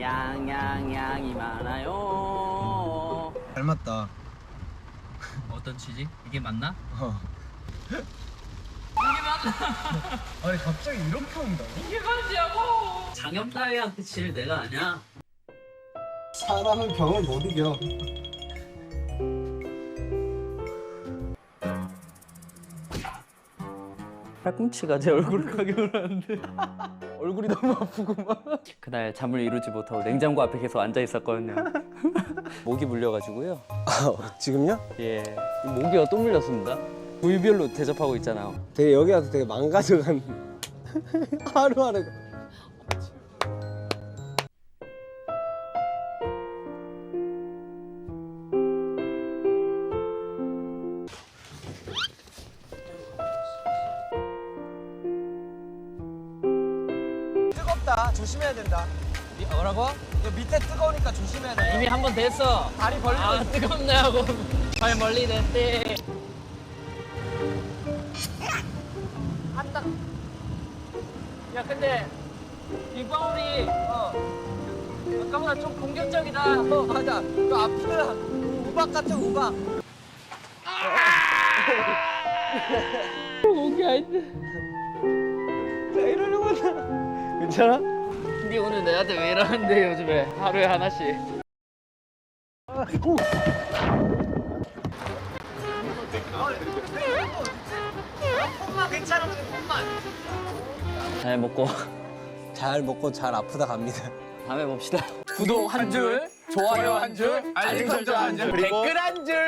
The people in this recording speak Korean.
양양양이 많아요. 닮았다. 어떤 취지? 이게 맞나? 어. 아니 갑자기 이렇게 온다고? 이게 맞냐고! 장염 따위한테 칠 내가 아냐? 사람은 병을 못 이겨. 팔꿈치가 제 얼굴을 가격을 하는데 얼굴이 너무 아프구만 그날 잠을 이루지 못하고 냉장고 앞에 계속 앉아 있었거든요. 모기 물려가지고요. 아, 지금요? 예. 모기가 또 물렸습니다. 부위별로 대접하고 있잖아요. 되게 여기 와서 되게 망가져간 하루하루 뜨겁다. 조심해야 된다. 뭐라고? 이거 밑에 뜨거우니까 조심해야 돼. 이미 한 번 됐어 다리 벌리고 아 뜨겁네 하고 발 멀리 냈대 한다 야 근데 빅방울이 어 아까보다 좀 공격적이다 어 맞아. 그 앞은 우박 같은 우박. 아닌데 나 이러려고 한다. 괜찮아? 니 오늘 내한테 왜 이러는데 요즘에 하루에 하나씩 콩만. 잘 먹고 잘 먹고 잘 아프다 갑니다. 다음에 봅시다 구독 한 줄, 좋아요 한 줄, 알림 설정 한 줄, 댓글 한 줄.